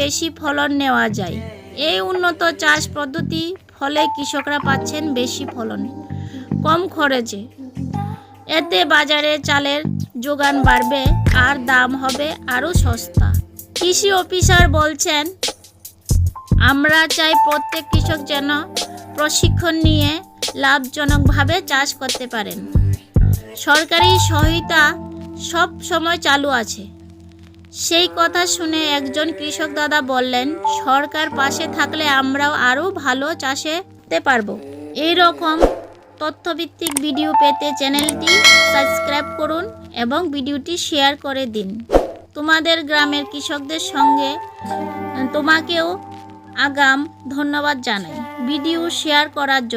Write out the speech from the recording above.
বেশি ফলন নেওয়া যায়। এই উন্নত চাষ পদ্ধতি ফলে কৃষকরা পাচ্ছেন বেশি ফলন, কম খরচে। এতে বাজারে চালের যোগান বাড়বে, আর দাম হবে আরও সস্তা। কৃষি অফিসার বলছেন, আমরা চাই প্রত্যেক কৃষক যেন প্রশিক্ষণ নিয়ে লাভজনকভাবে চাষ করতে পারেন। সরকারি সহায়তা সব সময় চালু আছে। সেই কথা শুনে একজন কৃষক দাদা বললেন, সরকার পাশে থাকলে আমরাও আরও ভালো চাষে করতে পারব। এই রকম তথ্যভিত্তিক ভিডিও পেতে চ্যানেলটি সাবস্ক্রাইব করুন এবং ভিডিওটি শেয়ার করে দিন। তোমাদের গ্রামের কৃষকদের সঙ্গে তোমাকেও আগাম ধন্যবাদ জানাই। ভিডিও শেয়ার করার জন্য।